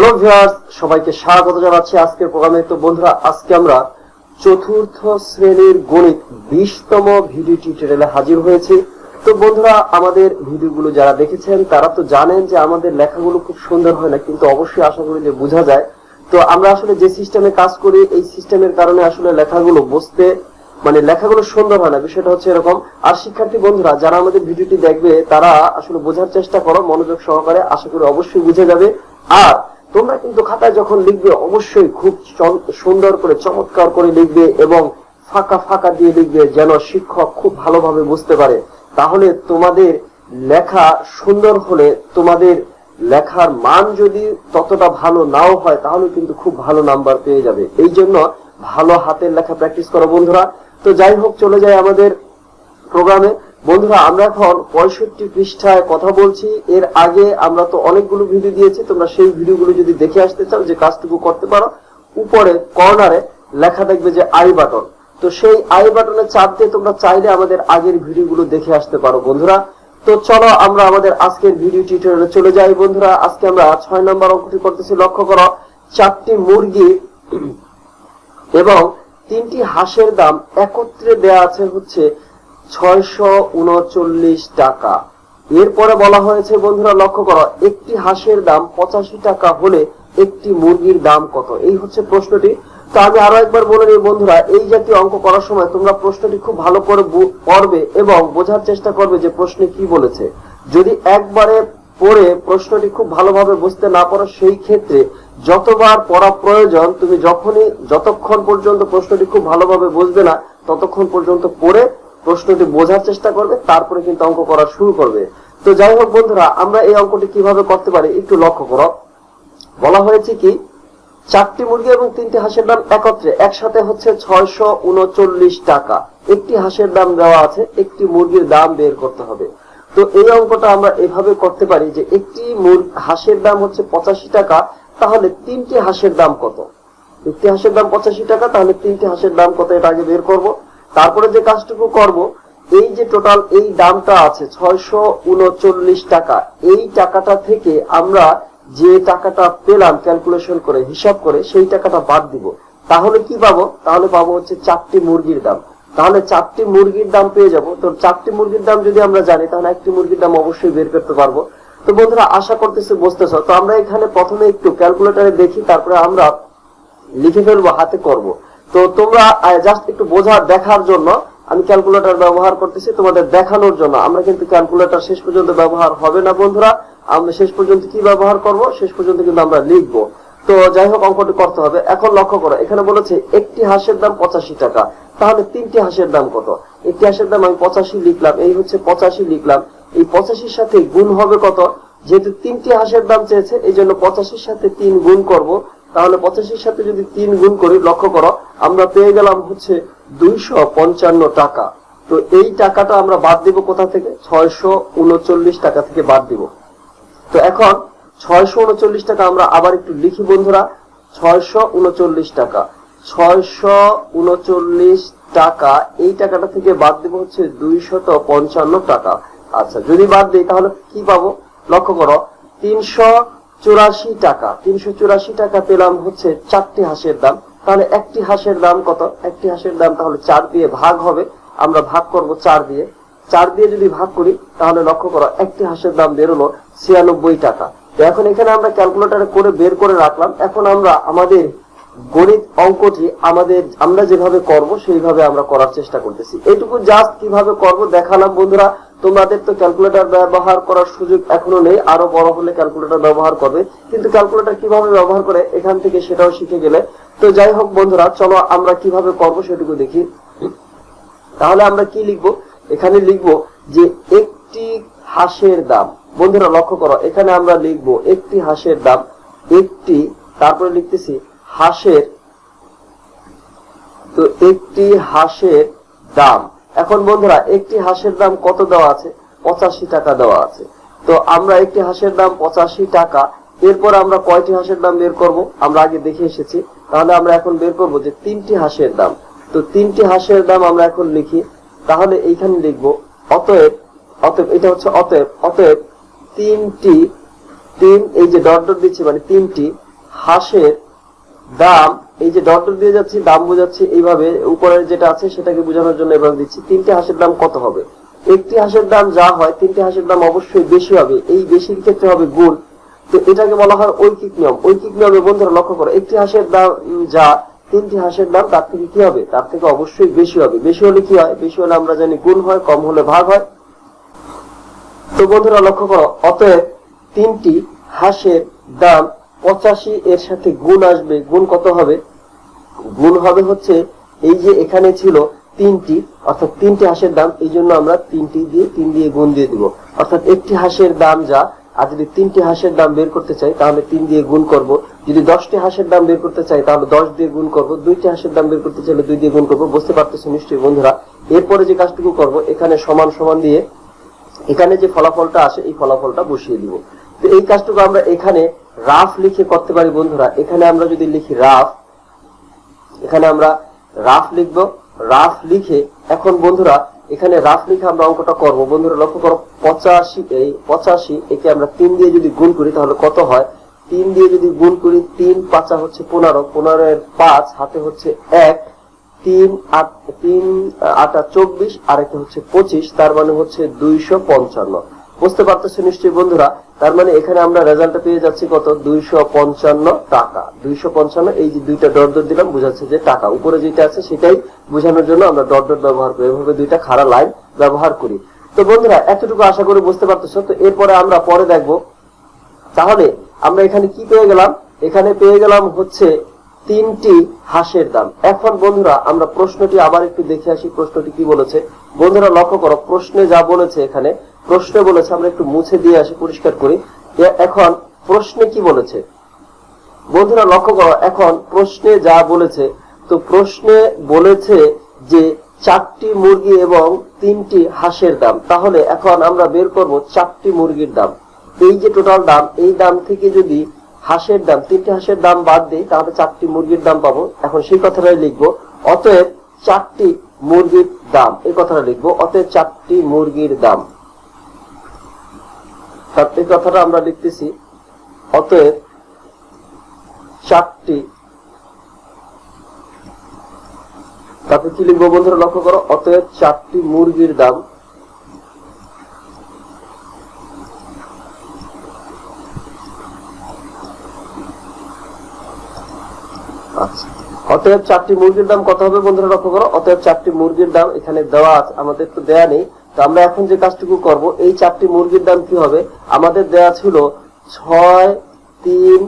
Hello viewers, সবাইকে স্বাগত জানাচ্ছি আজকের প্রোগ্রামে। তো বন্ধুরা, আজকে আমরা চতুর্থ শ্রেণির গণিত বিশতম ভিডিও টিউটোরিয়ালে হাজির হয়েছি। তো বন্ধুরা, আমাদের ভিডিওগুলো যারা দেখেছেন, তারা তো জানেন যে আমাদের লেখাগুলো খুব সুন্দর হয় না, কিন্তু অবশ্যই আশা করি যে বোঝা যায়। তো আমরা আসলে যে সিস্টেমে কাজ করি, এই সিস্টেমের কারণে আসলে লেখাগুলো বুঝতে মানে লেখাগুলো সুন্দর হয় না, বিষয়টা হচ্ছে এরকম। আর শিক্ষার্থী বন্ধুরা, যারা আমাদের ভিডিওটি দেখবে, তারা আসলে বোঝার চেষ্টা করো, মনোযোগ সহকারে, আশা করি অবশ্যই বুঝে যাবে। আর তোমরা কিন্তু খাতায় যখন লিখবে, অবশ্যই খুব সুন্দর করে চমৎকার করে লিখবে এবং ফাঁকা ফাঁকা দিয়ে লিখবে যেন শিক্ষক খুব ভালোভাবে বুঝতে পারে। তাহলে তোমাদের লেখা সুন্দর হলে তোমাদের লেখার মান যদি ততটা ভালো নাও হয়, তাহলে কিন্তু খুব ভালো নাম্বার পেয়ে যাবে। এই জন্য ভালো হাতের লেখা প্র্যাকটিস করো বন্ধুরা। তো যাই হোক, চলে যায় আমাদের প্রোগ্রামে বন্ধুরা, আমরা এখন পঁয়ষট্টি পৃষ্ঠায় কথা বলছি। এর আগে আমরা তো অনেকগুলো ভিডিও দিয়েছি। তোমরা সেই ভিডিওগুলো যদি দেখে আসতে চাও, যে কাজটুকু করতে পারো, উপরে কর্নারে লেখা দেখবে যে আই বাটন তো সেই আই বাটনে চাপ দিয়ে তোমরা চাইলে আমাদের আগের ভিডিওগুলো দেখে আসতে পারো, বন্ধুরা। তো চলো আমরা আমাদের আজকের ভিডিও টিউটোরিয়ালে চলে যাই, বন্ধুরা। আজকে আমরা ছয় নম্বর অঙ্কটি করতেছি। লক্ষ্য করো, চারটি মুরগি এবং তিনটি হাঁসের দাম একত্রে দেয়া আছে হচ্ছে ছয়শো উনচল্লিশ টাকা। এরপরে বলা হয়েছে, বন্ধুরা, লক্ষ্য করো, একটি হাঁসের দাম পঁচাশি টাকা হলে একটি মুরগির দাম কত? এই হচ্ছে প্রশ্নটি। তো আমি আরও একবার বলে নিই বন্ধুরা, এই জাতীয় অঙ্ক করার সময় তোমরা প্রশ্নটি খুব ভালো করে পড়বে এবং বোঝার চেষ্টা করবে যে প্রশ্নে কি বলেছে। যদি একবারে পড়ে প্রশ্নটি খুব ভালোভাবে বুঝতে না পারো, সেই ক্ষেত্রে যতবার পড়া প্রয়োজন, তুমি যখনই, যতক্ষণ পর্যন্ত প্রশ্নটি খুব ভালোভাবে বুঝবে না, ততক্ষণ পর্যন্ত পড়ে প্রশ্নটি বোঝার চেষ্টা করবে, তারপরে কিন্তু অঙ্ক করা শুরু করবে। তো যাই হোক বন্ধুরা, আমরা এই অঙ্কটি কীভাবে করতে পারি একটু লক্ষ্য করো। বলা হয়েছে কি, চারটি মুরগি এবং তিনটি হাঁসের দাম একত্রে, একসাথে হচ্ছে ছয়শো উনচল্লিশ টাকা। একটি হাঁসের দাম দেওয়া আছে, একটি মুরগির দাম বের করতে হবে। তো এই অঙ্কটা আমরা এভাবে করতে পারি যে একটি হাঁসের দাম হচ্ছে পঁচাশি টাকা, তাহলে তিনটি হাঁসের দাম কত? একটি হাঁসের দাম পঁচাশি টাকা, তাহলে তিনটি হাঁসের দাম কত এটা আগে বের করব। তারপরে যে কাজটুকু করব, এই যে টোটাল এই দামটা আছে ছয়শো উনচল্লিশ টাকা। এই টাকাটা থেকে আমরা যে টাকাটা পেলাম ক্যালকুলেশন করে, হিসাব করে, সেই টাকাটা বাদ দিব। তাহলে কি পাবো? তাহলে পাবো হচ্ছে চারটি মুরগির দাম। তাহলে চারটি মুরগির দাম পেয়ে যাব। তো চারটি মুরগির দাম যদি আমরা জানি, তাহলে একটি মুরগির দাম অবশ্যই বের করতে পারব। তো বন্ধুরা, আশা করতেছি বুঝতেছ। তো আমরা এখানে প্রথমে একটু ক্যালকুলেটারে দেখি, তারপরে আমরা লিখে ফেলব, হাতে করব। তো তোমরা জাস্ট একটু বোঝা দেখার জন্য, আমি ক্যালকুলেটর ব্যবহার করতেছি তোমাদের দেখানোর জন্য। আমরা কিন্তু ক্যালকুলেটর শেষ পর্যন্ত ব্যবহার হবে না, বন্ধুরা। আমরা শেষ পর্যন্ত কি ব্যবহার করব? শেষ পর্যন্ত কিন্তু আমরা লিখব। তো যাই হোক, অঙ্কটি করতে হবে। এখন লক্ষ্য করো, এখানে বলেছে একটি হাঁসের দাম পঁচাশি টাকা। তাহলে তিনটি হাঁসের দাম কত? একটি হাঁসের দাম আমি পঁচাশি লিখলাম, এই হচ্ছে পঁচাশি লিখলাম। এই পঁচাশির সাথে গুণ হবে কত? যেহেতু তিনটি হাঁসের দাম চেয়েছে, এই জন্য পঁচাশির সাথে তিন গুণ করব। তাহলে পঁচাশির সাথে যদি তিন গুণ করি, লক্ষ্য করো, আমরা পেয়ে গেলাম হচ্ছে দুইশো পঞ্চান্ন টাকা। তো এই টাকাটা আমরা বাদ দিব কোথা থেকে? ছয়শো উনচল্লিশ টাকা থেকে বাদ দিব। তো এখন ছয়শো উনচল্লিশ টাকা আমরা আবার একটু লিখি বন্ধুরা, ছয়শো উনচল্লিশ টাকা। ছয়শো উনচল্লিশ টাকা, এই টাকাটা থেকে বাদ দিব হচ্ছে দুইশত পঞ্চান্ন টাকা। আচ্ছা যদি বাদ দিই তাহলে কি পাবো? লক্ষ্য করো, তিনশো চুরাশি টাকা, তিনশো চুরাশি টাকা পেলাম হচ্ছে চারটি হাঁসের দাম। তাহলে একটি হাঁসের দাম কত? একটি হাঁসের দাম তাহলে চার দিয়ে ভাগ হবে। আমরা ভাগ করব চার দিয়ে। চার দিয়ে যদি ভাগ করি, তাহলে লক্ষ্য করো, একটি হাঁসের দাম বেরোলো ছিয়ানব্বই টাকা। তো এখন এখানে আমরা ক্যালকুলেটারে করে বের করে রাখলাম। এখন আমরা আমাদের গণিত অঙ্কটি আমাদের, আমরা যেভাবে করব, সেইভাবে আমরা করার চেষ্টা করতেছি। এইটুকু জাস্ট কীভাবে করব দেখালাম বন্ধুরা। তোমাদের তো ক্যালকুলেটর ব্যবহার করার সুযোগ এখনও নেই, আরও বড় হলে ক্যালকুলেটর ব্যবহার করবে। কিন্তু ক্যালকুলেটর কীভাবে ব্যবহার করে, এখান থেকে সেটাও শিখে গেলে। তো যাই হোক বন্ধুরা, চলো আমরা কীভাবে করব সেটুকু দেখি। তাহলে আমরা কি লিখব? এখানে লিখব যে একটি হাঁসের দাম। বন্ধুরা, লক্ষ্য করো, এখানে আমরা লিখব একটি হাঁসের দাম, একটি, তারপরে লিখতেছি হাঁসের, তো একটি হাঁসের দাম। এখন বন্ধুরা, একটি হাঁসের দাম কত দেওয়া আছে? পঁচাশি টাকা দেওয়া আছে। তো আমরা একটি হাঁসের দাম পঁচাশি টাকা, এরপর আমরা কয়টি হাঁসের দাম বের করব? আমরা আগে দেখে এসেছি। তাহলে আমরা এখন বের করব যে তিনটি হাঁসের দাম। তো তিনটি হাঁসের দাম আমরা এখন লিখি। তাহলে এইখানে লিখব, অতএব অতএব, এটা হচ্ছে অতএব অতএব তিনটি, তিন, এই যে ডট ডট দিচ্ছি মানে তিনটি হাঁসের দাম, এই যে ডট দিয়ে যাচ্ছি, দাম বোঝাচ্ছি, এইভাবে উপরের যেটা আছে সেটাকে বোঝানোর জন্য এভাবে দিচ্ছি। তিনটে হাঁসের দাম কত হবে? একটি হাঁসের দাম যা হয়, তিনটে হাঁসের দাম অবশ্যই বেশি হবে। এই বেশির ক্ষেত্রে হবে গুণ তো এটাকে বলা হয় ঐকিক নিয়ম। ঐকিক নিয়মে বন্ধুরা লক্ষ্য করো, একটি হাঁসের দাম যা, তিনটি হাঁসের দাম তার থেকে কি হবে? তার থেকে অবশ্যই বেশি হবে। বেশি হলে কি হয়? বেশি হলে আমরা জানি গুণ হয়, কম হলে ভাগ হয়। তো বন্ধুরা লক্ষ্য করো, অতএব তিনটি হাঁসের দাম পঁচাশি এর সাথে গুণ আসবে, গুণ কত হবে? গুণ হবে হচ্ছে এই যে এখানে ছিল তিনটি, অর্থাৎ তিনটি হাঁসের দাম, এই জন্য আমরা তিনটি দিয়ে, তিন দিয়ে গুণ দিয়ে দিব। অর্থাৎ একটি হাঁসের দাম যা, আর যদি তিনটি হাঁসের দাম বের করতে চাই, তাহলে তিন দিয়ে গুণ করব। যদি দশটি হাঁসের দাম বের করতে চাই, তাহলে দশ দিয়ে গুণ করব। দুইটি হাঁসের দাম বের করতে চাইলে দুই দিয়ে গুণ করব। বুঝতে পারতেছো নিশ্চয়ই বন্ধুরা? এরপরে যে কাজটুকু করব, এখানে সমান সমান দিয়ে, এখানে যে ফলাফলটা আসে, এই ফলাফলটা বসিয়ে দিব। তো এই কাজটুকু আমরা এখানে রাফ লিখে করতে পারি বন্ধুরা, এখানে আমরা যদি লিখি রাফ, এখানে আমরা রাফ লিখব, রাফ লিখে এখন বন্ধুরা, এখানে রাফ লিখে আমরা অঙ্কটা করব। বন্ধুরা, লক্ষ্য করো, পঁচাশি, এই পঁচাশি, একে আমরা তিন দিয়ে যদি গুণ করি, তাহলে কত হয়? তিন দিয়ে যদি গুণ করি, তিন পাঁচা হচ্ছে পনেরো পনেরো এর পাঁচ, হাতে হচ্ছে এক, তিন আট, তিন, আটা চব্বিশ আর একটা হচ্ছে পঁচিশ, তার মানে হচ্ছে দুইশো পঞ্চান্ন। বুঝতে পারতেছো নিশ্চয়ই বন্ধুরা? তার মানে এখানে আমরা রেজাল্টটা পেয়ে যাচ্ছি কত? দুইশো পঞ্চান্ন টাকা। দুইশো পঞ্চান্ন, এই যে দুইটা ডট ডট দিলাম, বোঝাচ্ছে যে টাকা। উপরে যেটা আছে সেটাই বোঝানোর জন্য আমরা ডট ডট ব্যবহার করি। এভাবে দুইটা খাড়া লাইন ব্যবহার করি। তো বন্ধুরা, এতটুকু আশা করি বুঝতে পারতেছো। তো এরপরে আমরা পরে দেখব। তাহলে আমরা এখানে কি পেয়ে গেলাম? এখানে পেয়ে গেলাম হচ্ছে তিনটি হাঁসের দাম। এখন বন্ধুরা, আমরা প্রশ্নটি আবার একটু দেখে আসি। প্রশ্নটি কি বলেছে? বন্ধুরা, লক্ষ্য করো, প্রশ্নে যা বলেছে এখানে প্রশ্নে বলেছে, আমরা একটু মুছে দিয়ে আসি, পরিষ্কার করি। এখন প্রশ্নে কি বলেছে? বন্ধুরা, লক্ষ্য করো, এখন প্রশ্নে যা বলেছে, তো প্রশ্নে বলেছে যে চারটি মুরগি এবং তিনটি হাঁসের দাম। তাহলে এখন আমরা বের করব চারটি মুরগির দাম। এই যে টোটাল দাম, এই দাম থেকে যদি হাঁসের দাম, তিনটি হাঁসের দাম বাদ দিই, তাহলে চারটি মুরগির দাম পাবো। এখন সেই কথাটাই লিখব। অতএব চারটি মুরগির দাম, এই কথাটা লিখব। অতএব চারটি মুরগির দাম। এই কথাটা আমরা লিখতেছি। অতএব চারটি তারপর কি লিখব বন্ধুরা, লক্ষ্য করো, অতএব চারটি মুরগির দাম। আচ্ছা। অতএব চারটি মুরগির দাম কত হবে বন্ধুরা, লক্ষ্য করো, অতএব চারটি মুরগির দাম এখানে দেওয়া আছে, আমাদের তো দেয়া নেই। তো আমরা এখন যে কাজটুকু করব, এই চারটি মুরগির দাম কি হবে? আমাদের দেয়া ছিল ছয়, তিন,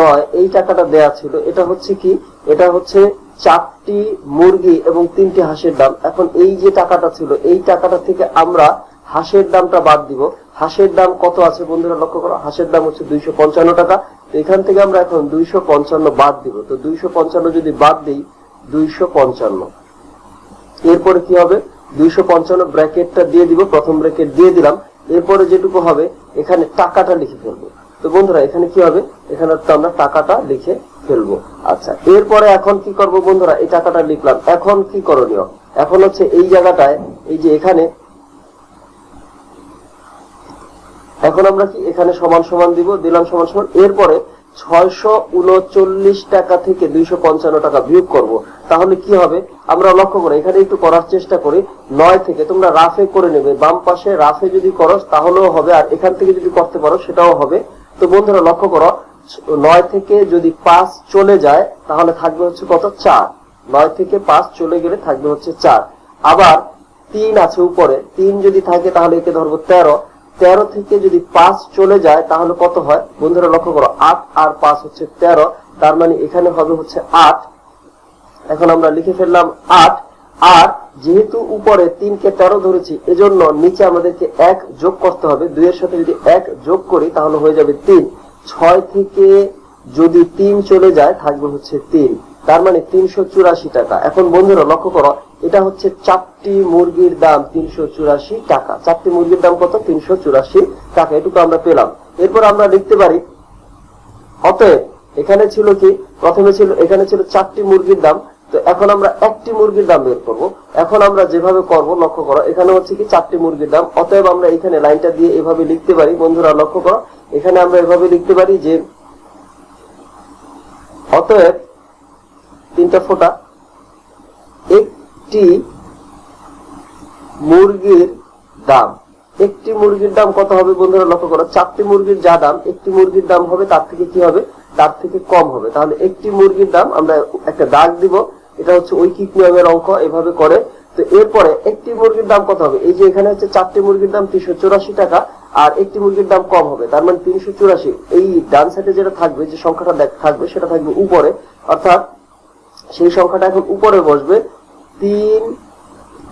নয়, এই টাকাটা দেয়া ছিল। এটা হচ্ছে কি? এটা হচ্ছে চারটি মুরগি এবং তিনটি হাঁসের দাম। এখন এই যে টাকাটা ছিল, এই টাকাটা থেকে আমরা হাঁসের দামটা বাদ দিব। হাঁসের দাম কত আছে বন্ধুরা লক্ষ্য করো? হাঁসের দাম হচ্ছে দুইশো পঞ্চান্ন টাকা। তো এখান থেকে আমরা এখন দুইশো পঞ্চান্ন বাদ দিব। তো দুইশো পঞ্চান্ন যদি বাদ দিই, দুইশো পঞ্চান্ন। এরপরে কি হবে? দুইশো পঞ্চান্ন ব্র্যাকেটটা দিয়ে দিব, প্রথম ব্র্যাকেট দিয়ে দিলাম। এরপরে যেটুকু হবে, এখানে টাকাটা লিখে ফেলব। তো বন্ধুরা, এখানে কি হবে? এখানে আমরা টাকাটা লিখে ফেলব। আচ্ছা এরপরে এখন কি করব বন্ধুরা? এই টাকাটা লিখলাম। এখন কি করণীয়? এখন হচ্ছে এই জায়গাটায়, এই যে এখানে, এখন আমরা কি এখানে সমান সমান দিব, দিলাম সমান সমান। এরপরে ছয়শো উনচল্লিশ টাকা থেকে দুইশো পঞ্চান্ন টাকা বিয়োগ করব। তাহলে কি হবে? আমরা লক্ষ্য করি এখানে একটু করার চেষ্টা করি। নয় থেকে তোমরা রাফে করে নেবে। বাম পাশে রাফে যদি করো তাহলেও হবে। আর এখান থেকে যদি করতে পারো, সেটাও হবে। তো বন্ধুরা, লক্ষ্য করো, নয় থেকে যদি পাঁচ চলে যায়, তাহলে থাকবে হচ্ছে কত? চার। নয় থেকে পাঁচ চলে গেলে থাকবে হচ্ছে চার। আবার তিন আছে উপরে। তিন যদি থাকে, তাহলে একে ধরবো তেরো। তেরো থেকে যদি পাঁচ চলে যায়, তাহলে কত হয়? বন্ধুরা, লক্ষ্য করো, আট আর পাঁচ হচ্ছে তেরো, তার মানে এখানে হবে হচ্ছে আট। এখন আমরা লিখে ফেললাম আট। আর যেহেতু উপরে তিনকে তেরো ধরেছি, এজন্য নিচে আমাদেরকে এক যোগ করতে হবে। দুইয়ের সাথে যদি এক যোগ করি, তাহলে হয়ে যাবে তিন। ছয় থেকে যদি তিন চলে যায়, থাকবে হচ্ছে তিন। তার মানে তিনশো চুরাশি টাকা। এখন বন্ধুরা, লক্ষ্য করো, এটা হচ্ছে চারটি মুরগির দাম তিনশো চুরাশি টাকা। চারটি মুরগির দাম কত? তিনশো চুরাশি টাকা। এটুকু আমরা পেলাম। এরপর আমরা লিখতে পারি, অতএব এখানে ছিল কি? প্রথমে ছিল, এখানে ছিল চারটি মুরগির দাম। তো এখন আমরা একটি মুরগির দাম বের করব। এখন আমরা যেভাবে করব, লক্ষ্য করো, এখানে হচ্ছে কি চারটি মুরগির দাম। অতএব আমরা এখানে লাইনটা দিয়ে এভাবে লিখতে পারি। বন্ধুরা, লক্ষ্য করো, এখানে আমরা এভাবে লিখতে পারি যে অতএব তিনটা ফোঁটা। একটি মুরগির দাম। একটি মুরগির দাম কত হবে বন্ধুরা লক্ষ্য করো? চারটি মুরগির যা দাম, একটি মুরগির দাম হবে, তার থেকে কি হবে? তার থেকে কম হবে। তাহলে একটি মুরগির দাম আমরা একটা দাগ দিব। এটা হচ্ছে ঐকিক নিয়মের অঙ্ক, এভাবে করে। তো এরপরে একটি মুরগির দাম কত হবে? এই যে এখানে হচ্ছে চারটি মুরগির দাম তিনশো চুরাশি টাকা। আর একটি মুরগির দাম কম হবে, তার মানে তিনশো চুরাশি। এই ডান সাইডে যেটা থাকবে, যে সংখ্যাটা থাকবে, সেটা থাকবে উপরে। অর্থাৎ সেই সংখ্যাটা এখন উপরে বসবে, তিন,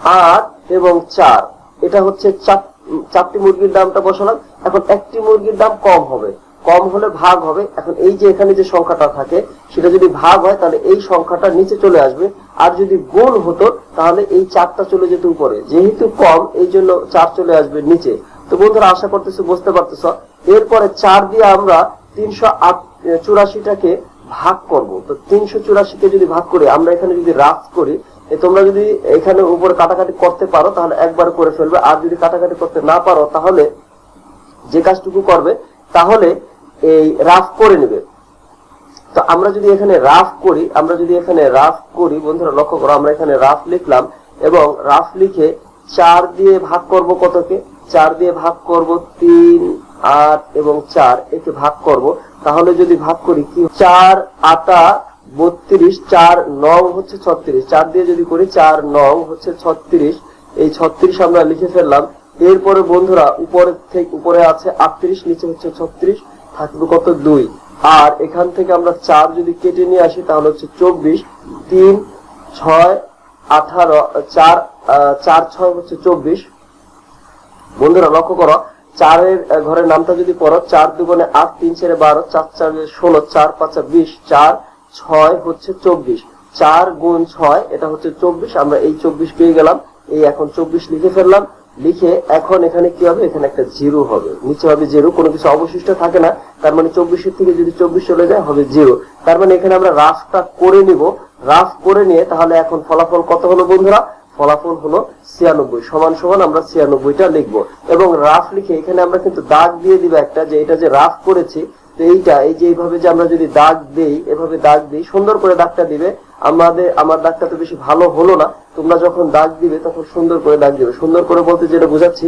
আট এবং চার। এটা হচ্ছে চার- চারটি মুরগির দামটা বসালাম। এখন একটি মুরগির দাম কম হবে। কম হলে ভাগ হবে। এখন এই যে এখানে যে সংখ্যাটা থাকে, সেটা যদি ভাগ হয়, তাহলে এই সংখ্যাটা নিচে চলে আসবে। আর যদি গুণ হতো, তাহলে এই চারটা চলে যেত উপরে। যেহেতু কম, এই জন্য চার চলে আসবে নিচে। তো বন্ধুরা, আশা করতেছি বুঝতে পারতেছ। এরপরে চার দিয়ে আমরা তিনশো চুরাশিটাকে ভাগ করব। তো তিনশো চুরাশিকে যদি ভাগ করি, আমরা এখানে যদি রাফ করি তোমরা যদি এখানে উপরে কাটাকাটি করতে পারো, তাহলে একবার করে ফেলবে। আর যদি কাটাকাটি করতে না পারো, তাহলে যে কাজটুকু করবে, তাহলে এই রাফ করে নেবে। তো আমরা যদি এখানে রাফ করি, আমরা যদি এখানে রাফ করি, বন্ধুরা, লক্ষ্য করো, আমরা এখানে রাফ লিখলাম এবং রাফ লিখে চার দিয়ে ভাগ করব কতকে? চার দিয়ে ভাগ করব তিন, আট এবং চার, একে ভাগ করব। তাহলে যদি ভাগ করি কি চার আটা বত্রিশ, চার নং হচ্ছে ছত্রিশ। চার দিয়ে যদি করি চার নং হচ্ছে ছত্রিশ। এই ছত্রিশ আমরা লিখে ফেললাম। এরপরে বন্ধুরা, উপরে থেকে উপরে আছে আটত্রিশ, নিচে হচ্ছে ছত্রিশ, থাকবে কত দুই। আর এখান থেকে আমরা চার যদি কেটে নিয়ে আসি, তাহলে হচ্ছে চব্বিশ। তিন, ছয়, আঠারো, চার চার, ছয় হচ্ছে চব্বিশ। বন্ধুরা, লক্ষ্য করো, চারের ঘরের নামটা যদি পড়ো, চার দুগুণে আট, তিন চারে বারো, চার চার ষোলো, চার পাঁচা বিশ, চার ছয় হচ্ছে চব্বিশ। চার গুণ ছয়, এটা হচ্ছে চব্বিশ, আমরা এই চব্বিশ পেয়ে গেলাম, এই এখন চব্বিশ লিখে ফেললাম, লিখে এখন এখানে কি হবে? এখানে একটা জিরো হবে। নিচে হবে জিরো, কোনো কিছু অবশিষ্ট থাকে না, তার মানে চব্বিশের থেকে যদি চব্বিশ চলে যায়, হবে জিরো। তার মানে এখানে আমরা রাফটা করে নিব। রাফ করে নিয়ে তাহলে এখন ফলাফল কত হলো বন্ধুরা? ফলাফল হলো ছিয়ানব্বই। সমান সমান আমরা ছিয়ানব্বইটা লিখব। এবং রাফ লিখে এখানে আমরা কিন্তু দাগ দিয়ে দিব একটা যে এটা যে রাফ করেছি, তো এইটা, এই যে এইভাবে যে আমরা যদি দাগ দেই, এভাবে দাগ দিই, সুন্দর করে দাগটা দিবে। আমাদের, আমার দাগটা তো বেশি ভালো হলো না। তোমরা যখন দাগ দিবে, তখন সুন্দর করে দাগ দিবে। সুন্দর করে বলতে যেটা বুঝাচ্ছি,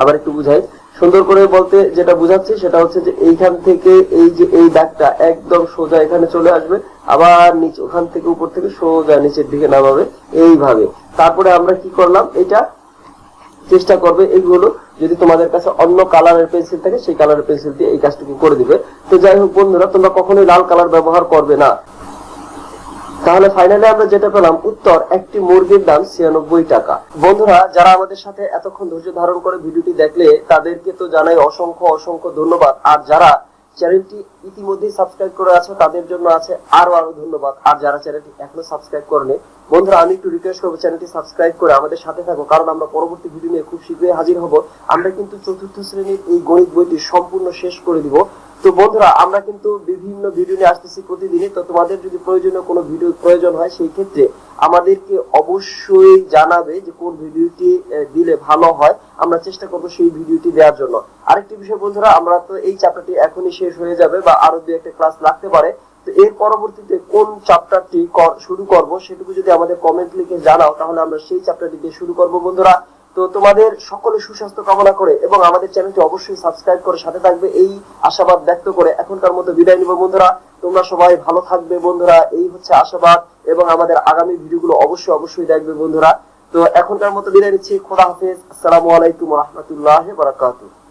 আবার একটু বুঝাই। সুন্দর করে বলতে যেটা বুঝাচ্ছি সেটা হচ্ছে যে এইখান থেকে এই যে এই দাগটা একদম সোজা এখানে চলে আসবে, আবার নিচে ওখান থেকে উপর থেকে সোজা নিচের দিকে নামাবে এইভাবে। তারপরে আমরা কি করলাম? এটা চেষ্টা করবে এইগুলো যদি তোমাদের কাছে অন্য কালারের পেন্সিল থাকে, সেই কালারের পেন্সিল দিয়ে এই কাজটুকু করে দিবে। তো যাই হোক বন্ধুরা, তোমরা কখনোই লাল কালার ব্যবহার করবে না। তাহলে ফাইনালি আমরা যেটা পেলাম, উত্তর, একটি মুরগির দাম ছিয়ানব্বই টাকা। বন্ধুরা, যারা আমাদের সাথে এতক্ষণ ধৈর্য ধারণ করে ভিডিওটি দেখলে, তাদেরকে তো জানাই অসংখ্য অসংখ্য ধন্যবাদ। আর যারা চ্যানেলটি ইতিমধ্যেই সাবস্ক্রাইব করে আছো, তাদের জন্য আছে আরও আরও ধন্যবাদ। আর যারা চ্যানেলটি এখনও সাবস্ক্রাইব করেনি, বন্ধুরা, আমি একটু রিকোয়েস্ট করব চ্যানেলটি সাবস্ক্রাইব করে আমাদের সাথে থাকো কারণ আমরা পরবর্তী ভিডিও নিয়ে খুব শীঘ্রই হাজির হব। আমরা কিন্তু চতুর্থ শ্রেণির এই গণিত বইটি সম্পূর্ণ শেষ করে দিব। তো বন্ধুরা, আমরা কিন্তু বিভিন্ন ভিডিও নিয়ে আসতেছি প্রতিদিনই। তো তোমাদের যদি প্রয়োজনীয় কোনো ভিডিও প্রয়োজন হয়, সেই ক্ষেত্রে আমাদেরকে অবশ্যই জানাবে যে কোন ভিডিওটি দিলে ভালো হয়। আমরা চেষ্টা করব সেই ভিডিওটি দেওয়ার জন্য। আরেকটি বিষয় বন্ধুরা, আমরা তো এই চ্যাপ্টারটি এখনই শেষ হয়ে যাবে বা আরও দুই একটা ক্লাস লাগতে পারে। তো এর পরবর্তীতে কোন চ্যাপ্টারটি শুরু করব, সেটুকু যদি আমাদের কমেন্ট লিখে জানাও, তাহলে আমরা সেই চ্যাপ্টারটি দিয়ে শুরু করব বন্ধুরা। তো তোমাদের সকলে সুস্বাস্থ্য কামনা করে এবং আমাদের চ্যানেলটি অবশ্যই সাবস্ক্রাইব করে সাথে থাকবে। এই আশাবাদ ব্যক্ত করে এখনকার মতো বিদায় নিব বন্ধুরা। তোমরা সবাই ভালো থাকবে বন্ধুরা। এই হচ্ছে আশাবাদ এবং আমাদের আগামী ভিডিওগুলো অবশ্যই অবশ্যই দেখবে বন্ধুরা। তো এখনকার মতো বিদায় নিচ্ছি। খোদা হাফেজ। আসসালামু আলাইকুম রহমতুল্লাহ বারাকাতুহ।